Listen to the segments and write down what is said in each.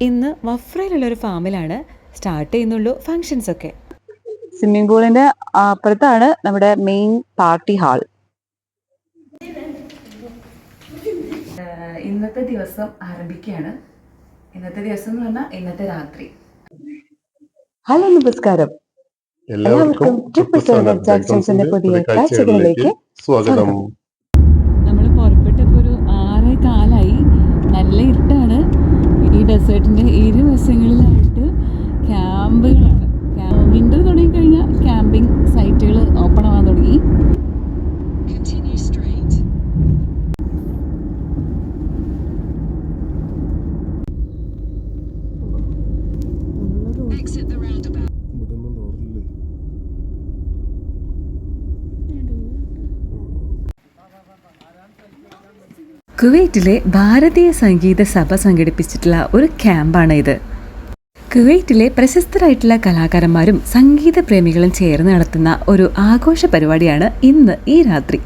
ഇന്ന് വഫ്രയിലുള്ള ഒരു ഫാമിലാണ് സ്റ്റാർട്ട് ചെയ്യുന്നുള്ളൂ ഫങ്ഷൻസ് ഒക്കെ. സ്വിമ്മിംഗ് പൂളിന്റെ അപ്പുറത്താണ് നമ്മുടെ മെയിൻ പാർട്ടി ഹാൾ ഇന്നത്തെ ദിവസം ആരംഭിക്കുകയാണ്. ഇന്നത്തെ ദിവസം എന്ന് പറഞ്ഞാൽ ഇന്നത്തെ രാത്രി. ഹലോ നമസ്കാരം. എല്ലാവർക്കും ട്രിപ്പിൾ സെവൻ പുതിയ കാഴ്ചകളിലേക്ക് സ്വാഗതം. നമ്മൾ പുറപ്പെട്ടപ്പോൾ ഒരു ആറേ കാലായി. നല്ല ഇരുട്ടാണ് ഇരു വശങ്ങളിലായിട്ട് ക്യാമ്പുകളാണ് വിന്റർ തുടങ്ങിക്കഴിഞ്ഞാൽ ക്യാമ്പിംഗ് സൈറ്റുകൾ ഓപ്പൺ ആവാൻ തുടങ്ങി. കുവൈറ്റിലെ ഭാരതീയ സംഗീത സഭ സംഘടിപ്പിച്ചിട്ടുള്ള ഒരു ക്യാമ്പാണ് ഇത്. കുവൈറ്റിലെ പ്രശസ്തരായിട്ടുള്ള കലാകാരന്മാരും സംഗീത പ്രേമികളും ചേർന്ന് നടത്തുന്ന ഒരു ആഘോഷ പരിപാടിയാണ് ഇന്ന് ഈ രാത്രി.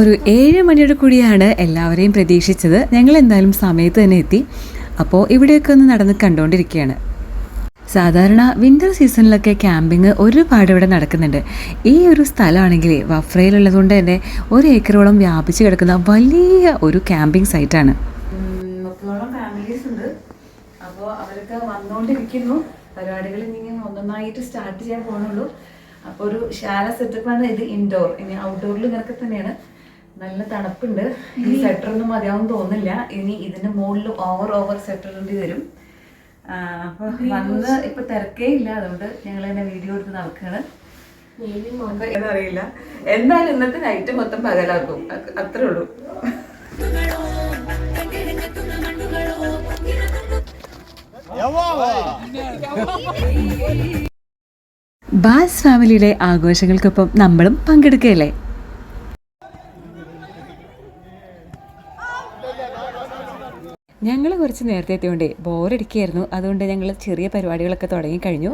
ഒരു ഏഴ് മണിയോട് കൂടിയാണ് എല്ലാവരെയും പ്രതീക്ഷിച്ചത്. ഞങ്ങൾ എന്തായാലും സമയത്ത് തന്നെ എത്തി. അപ്പോൾ ഇവിടെയൊക്കെ ഒന്ന് നടന്ന് കണ്ടുകൊണ്ടിരിക്കുകയാണ് സാധാരണ വിന്റർ സീസണിലൊക്കെ ക്യാമ്പിങ് ഒരുപാട് ഇവിടെ നടക്കുന്നുണ്ട്. ഈ ഒരു സ്ഥലമാണെങ്കിൽ വഫ്രയിലുള്ളതുകൊണ്ട് തന്നെ ഒരു ഏക്കറോളം വ്യാപിച്ച് കിടക്കുന്ന വലിയ ഒരു ക്യാമ്പിംഗ് സൈറ്റാണ് മുപ്പതോളം ഫാമിലീസ് ഉണ്ട്. അപ്പോൾ അവരൊക്കെ വന്നുകൊണ്ടിരിക്കുന്നു പരിപാടികൾ ഇങ്ങനെ ഒന്നൊന്നായിട്ട് സ്റ്റാർട്ട് ചെയ്യാൻ പോകുന്നുള്ളൂ അപ്പോൾ ഒരു ശാല സെറ്റപ്പാണ് ഇത് ഇൻഡോർ ഇനി ഔട്ട്ഡോറിൽ ഇങ്ങനൊക്കെ തന്നെയാണ്. നല്ല തണുപ്പുണ്ട്. ഈ സെറ്റർ ഒന്നും മതിയാവും തോന്നില്ല ഇനി ഇതിന് മുകളിൽ ഓവർ ഓവർ സെറ്റർ വരും. വന്ന് ഇപ്പൊ തിരക്കേ ഇല്ല അതുകൊണ്ട് ഞങ്ങൾ തന്നെ വീഡിയോ എടുത്ത് നടക്കുകയാണ് അപ്പൊ എന്നറിയില്ല. എന്തായാലും ഇന്നത്തെ നൈറ്റ് മൊത്തം പകലാക്കും. അത്രേ ഉള്ളൂ. ബാസ് ഫാമിലിയുടെ ആഘോഷങ്ങൾക്കൊപ്പം നമ്മളും പങ്കെടുക്കുകയല്ലേ? ഞങ്ങൾ കുറച്ച് നേരത്തെ എത്തിയോണ്ടേ ബോറടിക്കായിരുന്നു. അതുകൊണ്ട് ഞങ്ങൾ ചെറിയ പരിപാടികളൊക്കെ തുടങ്ങിക്കഴിഞ്ഞു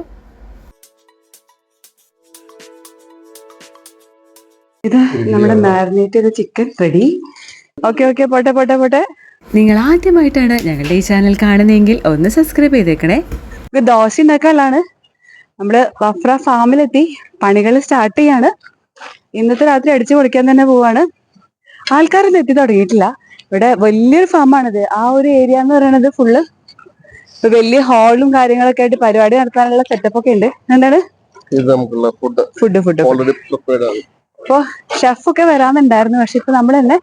ഇത് നമ്മുടെ മാരിനേറ്റ് ചെയ്ത ചിക്കൻ റെഡി. ഓക്കെ ഓക്കെ പോട്ടെ പോട്ടെ പോട്ടെ. നിങ്ങൾ ആദ്യമായിട്ടാണ് ഞങ്ങളുടെ ഈ ചാനൽ കാണുന്നതെങ്കിൽ ഒന്ന് സബ്സ്ക്രൈബ് ചെയ്തേക്കണേ. ഇത് ദോശ ഉണ്ടാക്കാനാണ് നമ്മൾ വഫ്ര ഫാമിലെത്തി. പണികൾ സ്റ്റാർട്ട് ചെയ്യാണ്. ഇന്നത്തെ രാത്രി അടിച്ചു പൊളിക്കാൻ തന്നെ പോവാണ്. ആൾക്കാരൊന്നും എത്തി തുടങ്ങിയിട്ടില്ല. ഇവിടെ വലിയൊരു ഫാമാണിത്. ആ ഒരു ഏരിയ എന്ന് പറയുന്നത് ഫുള്ള് വലിയ ഹാളും കാര്യങ്ങളൊക്കെ ആയിട്ട് പരിപാടി നടത്താനുള്ള സെറ്റപ്പ് ഒക്കെ ഉണ്ട്. എന്താണ്? ഇത് നമുക്കുള്ള food food food already prepared ആണ്. അപ്പൊ ഷെഫ് ഒക്കെ വരാമെന്നുണ്ടായിരുന്നു. പക്ഷെ ഇപ്പൊ നമ്മൾ തന്നെ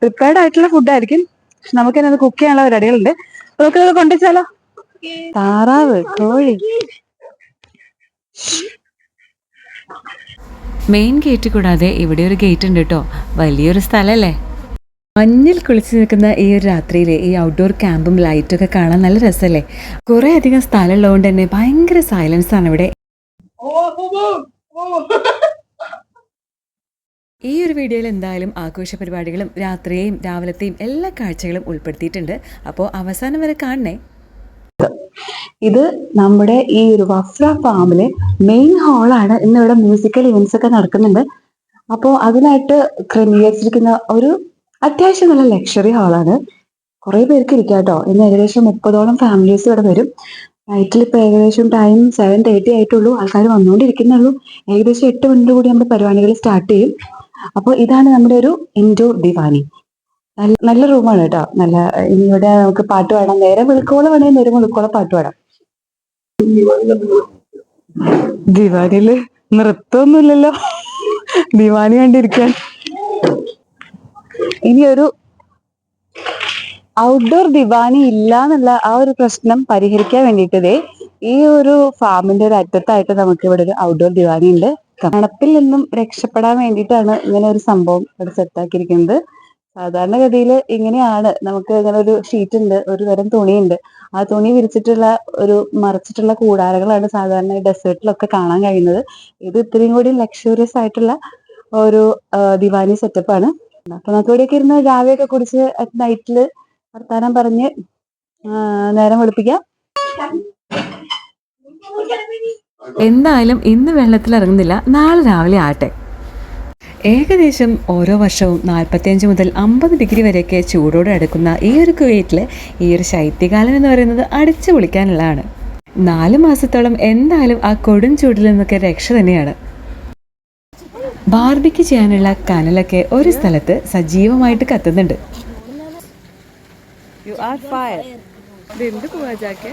പ്രിപ്പയർഡ് ആയിട്ടുള്ള ഫുഡ് ആയിരിക്കും. നമുക്ക് തന്നെ അത് കുക്ക് ചെയ്യാനുള്ള പരിപാടികളുണ്ട്. നമുക്ക് കൊണ്ടുവച്ചാലോ താറാവ് കോഴി. മെയിൻ ഗേറ്റ് കൂടാതെ ഇവിടെ ഒരു ഗേറ്റ് ഉണ്ട് കേട്ടോ വലിയൊരു സ്ഥലമല്ലേ മഞ്ഞിൽ കുളിച്ച് നിൽക്കുന്ന ഈ ഒരു രാത്രിയിൽ ഈ ഔട്ട്ഡോർ ക്യാമ്പും ലൈറ്റൊക്കെ കാണാൻ നല്ല രസമല്ലേ കുറേ അധികം സ്ഥലം ഉള്ളതുകൊണ്ട് തന്നെ ഭയങ്കര സൈലൻസ് ആണ് ഇവിടെ. ഈ ഒരു വീഡിയോയിൽ എന്തായാലും ആഘോഷ പരിപാടികളും രാത്രിയെയും രാവിലത്തെയും എല്ലാ കാഴ്ചകളും ഉൾപ്പെടുത്തിയിട്ടുണ്ട്. അപ്പോൾ അവസാനം വരെ കാണണേ. ഇത് നമ്മുടെ ഈ ഒരു വഫ്ര ഫാമിലെ മെയിൻ ഹാളാണ് ഇന്നിവിടെ മ്യൂസിക്കൽ ഇവന്റ്സ് ഒക്കെ നടക്കുന്നുണ്ട്. അപ്പോൾ അതിനായിട്ട് ക്രമീകരിച്ചിരിക്കുന്ന ഒരു അത്യാവശ്യം നല്ല ലക്ഷറി ഹാളാണ് കുറെ പേർക്ക് ഇരിക്കാം കേട്ടോ ഇന്ന് ഏകദേശം മുപ്പതോളം ഫാമിലീസ് ഇവിടെ വരും. നൈറ്റിൽ ഇപ്പൊ ഏകദേശം ടൈം സെവൻ തേർട്ടി ആയിട്ടുള്ളൂ. ആൾക്കാർ വന്നുകൊണ്ടിരിക്കുന്നുള്ളൂ ഏകദേശം എട്ട് മണിയോട് കൂടി നമ്മുടെ പരിപാടികൾ സ്റ്റാർട്ട് ചെയ്യും. അപ്പോൾ ഇതാണ് നമ്മുടെ ഒരു ഇൻഡോർ ദിവാനി നല്ല നല്ല റൂമാണ് കേട്ടോ നല്ല ഇനി ഇവിടെ നമുക്ക് പാട്ട് പാടാം. നേരെ വെളുക്കോളം വേണമെങ്കിൽ നേരെ വെളുക്കോളം പാട്ട് പാടാം. ദിവാനിയിൽ നൃത്തമൊന്നുമില്ലല്ലോ. ദിവാനി കണ്ടിരിക്കാൻ. ഇനി ഒരു ഔട്ട്ഡോർ ദിവാനി ഇല്ല എന്നുള്ള ആ ഒരു പ്രശ്നം പരിഹരിക്കാൻ വേണ്ടിയിട്ട് ഈ ഒരു ഫാമിന്റെ ഒരു അറ്റത്തായിട്ട് നമുക്ക് ഇവിടെ ഒരു ഔട്ട്ഡോർ ദിവാനി ഉണ്ട്. തണുപ്പിൽ നിന്നും രക്ഷപ്പെടാൻ വേണ്ടിയിട്ടാണ് ഇങ്ങനെ ഒരു സംഭവം ഇവിടെ സെറ്റാക്കിയിരിക്കുന്നത് സാധാരണഗതിയിൽ ഇങ്ങനെയാണ് നമുക്ക് ഇങ്ങനെ ഒരു ഷീറ്റ് ഉണ്ട് ഒരു തരം തുണിയുണ്ട്. ആ തുണി വിരിച്ചിട്ടുള്ള ഒരു മറച്ചിട്ടുള്ള കൂടാരങ്ങളാണ് സാധാരണ ഡെസേർട്ടിലൊക്കെ കാണാൻ കഴിയുന്നത്. ഇത് ഇത്രയും കൂടി ലക്ഷറിയസ് ആയിട്ടുള്ള ഒരു ദിവാനി സെറ്റപ്പാണ് അപ്പൊ നമുക്ക് ഇവിടെയൊക്കെ ഇരുന്ന് രാവിലെയൊക്കെ കുടിച്ച് നൈറ്റിൽ വർത്താനം പറഞ്ഞ് നേരം വെളുപ്പിക്കാം. എന്തായാലും ഇന്ന് വെള്ളത്തിൽ ഇറങ്ങുന്നില്ല. നാളെ രാവിലെ ആട്ടെ ഏകദേശം ഓരോ വർഷവും നാൽപ്പത്തിയഞ്ച് മുതൽ അമ്പത് ഡിഗ്രി വരെയൊക്കെ ചൂടോടെ അടുക്കുന്ന ഈ ഒരു കുവൈറ്റിലെ ഈ ഒരു ശൈത്യകാലം എന്ന് പറയുന്നത് അടിച്ചു പൊളിക്കാനുള്ളതാണ്. നാല് മാസത്തോളം എന്തായാലും ആ കൊടും ചൂടിൽ നിന്നൊക്കെ രക്ഷ തന്നെയാണ്. ബാർബിക്ക് ചെയ്യാനുള്ള കനലൊക്കെ ഒരു സ്ഥലത്ത് സജീവമായിട്ട് കത്തുന്നുണ്ട്. യു ആർ ഫയർ എന്ത് കുവാജാക്കെ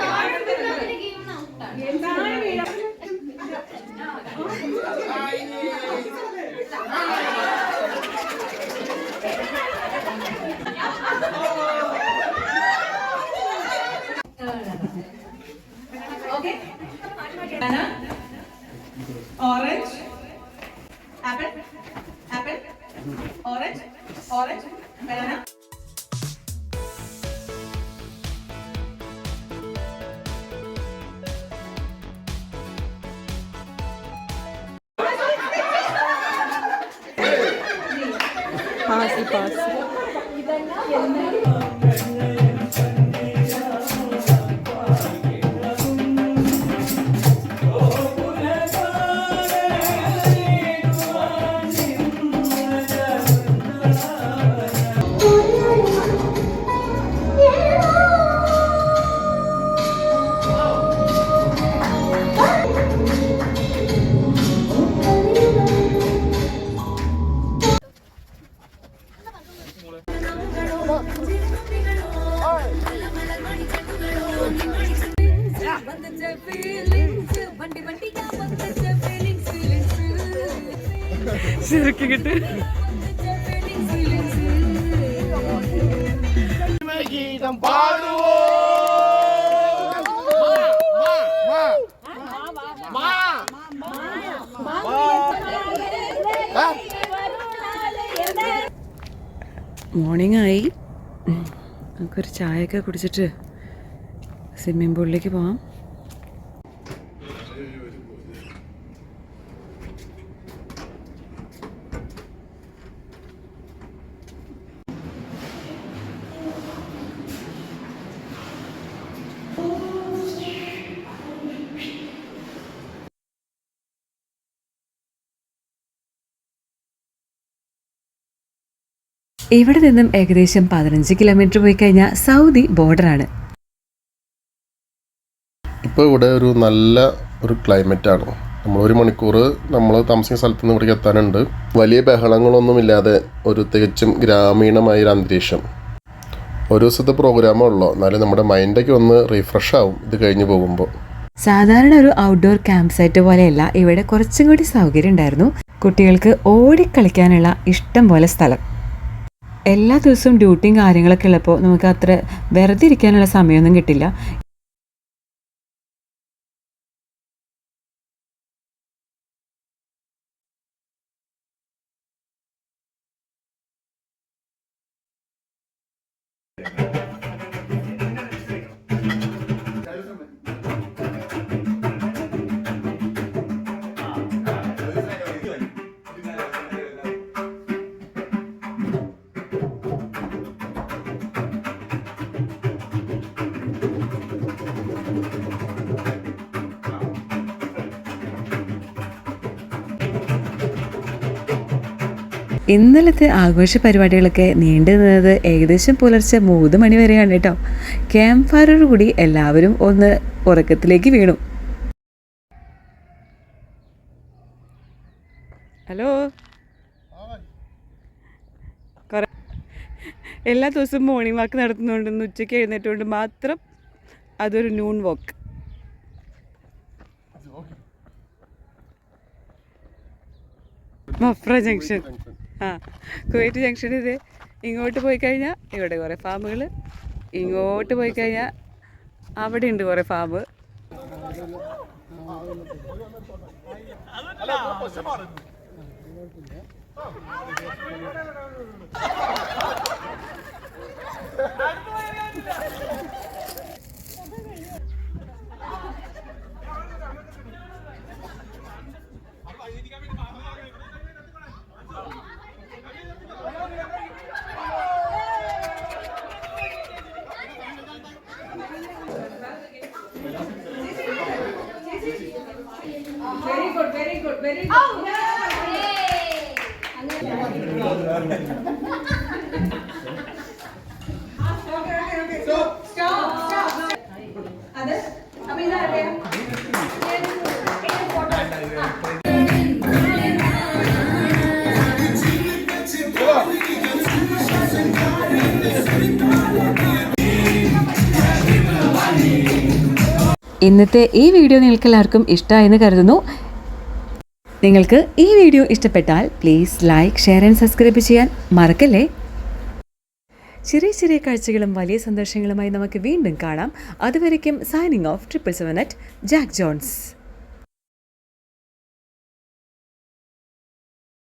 orange, apple, apple, orange, orange, banana. Morning ആയി. നമുക്കൊരു ചായയൊക്കെ കുടിച്ചിട്ട് സ്വിമ്മിംഗ് പൂളിലേക്ക് പോവാം ഇവിടെ നിന്നും ഏകദേശം പതിനഞ്ച് കിലോമീറ്റർ പോയി കഴിഞ്ഞാൽ സൗദി ബോർഡറാണ്. ഇപ്പോൾ ഇവിടെ ഒരു നല്ല ഒരു ക്ലൈമറ്റ് ആണ്. നമ്മൾ ഒരു മണിക്കൂർ നമ്മൾ താമസിക്കുന്ന സ്ഥലത്ത് നിന്ന് ഇവിടേക്ക് എത്താനുണ്ട്. വലിയ ബഹളങ്ങളൊന്നുമില്ലാതെ ഒരു തികച്ചും ഗ്രാമീണമായ ഒരു അന്തരീക്ഷം. ഒരു ദിവസത്തെ പ്രോഗ്രാമേ ഉള്ളൂ. എന്നാലും നമ്മുടെ മൈൻഡൊക്കെ ഒന്ന് റീഫ്രഷ് ആവും ഇത് കഴിഞ്ഞ് പോകുമ്പോൾ സാധാരണ ഒരു ഔട്ട്ഡോർ ക്യാമ്പ് സൈറ്റ് പോലെയല്ല ഇവിടെ കുറച്ചും കൂടി സൗകര്യം ഉണ്ടായിരുന്നു. കുട്ടികൾക്ക് ഓടിക്കളിക്കാനുള്ള ഇഷ്ടം പോലെ സ്ഥലം. എല്ലാ ദിവസവും ഡ്യൂട്ടിയും കാര്യങ്ങളൊക്കെ ഉള്ളപ്പോൾ നമുക്ക് അത്ര വെറുതെ ഇരിക്കാനുള്ള സമയമൊന്നും കിട്ടില്ല. ഇന്നലത്തെ ആഘോഷ പരിപാടികളൊക്കെ നീണ്ടു നിന്നത് ഏകദേശം പുലർച്ചെ മൂന്ന് മണി വരെയാണ് കേട്ടോ. ക്യാമ്പ് ഫയറോടുകൂടി എല്ലാവരും ഒന്ന് ഉറക്കത്തിലേക്ക് വീണു. ഹലോ? എല്ലാ ദിവസവും മോർണിംഗ് വാക്ക് നടത്തുന്നുണ്ടെന്ന് ഉച്ചയ്ക്ക് എഴുന്നേറ്റുകൊണ്ട് മാത്രം അതൊരു നൂൺ വാക്ക് മഫ്ര ജംഗ്ഷൻ ആ കുവൈറ്റ് ജംഗ്ഷനിൽ ഇങ്ങോട്ട് പോയി കഴിഞ്ഞാൽ ഇവിടെ കുറേ ഫാമുകൾ ഇങ്ങോട്ട് പോയി കഴിഞ്ഞാൽ അവിടെ ഉണ്ട് കുറേ ഫാം അത് ഇന്നത്തെ ഈ വീഡിയോ നിങ്ങൾക്ക് എല്ലാവർക്കും ഇഷ്ടമായെന്ന് കരുതുന്നു. നിങ്ങൾക്ക് ഈ വീഡിയോ ഇഷ്ടപ്പെട്ടാൽ please like share and subscribe ചെയ്യാൻ മറക്കല്ലേ? ചെറിയ ചെറിയ കാഴ്ചകളും വലിയ സന്തോഷങ്ങളുമായി നമുക്ക് വീണ്ടും കാണാം. അതുവരയ്ക്കും signing off triple seven at Jack Jones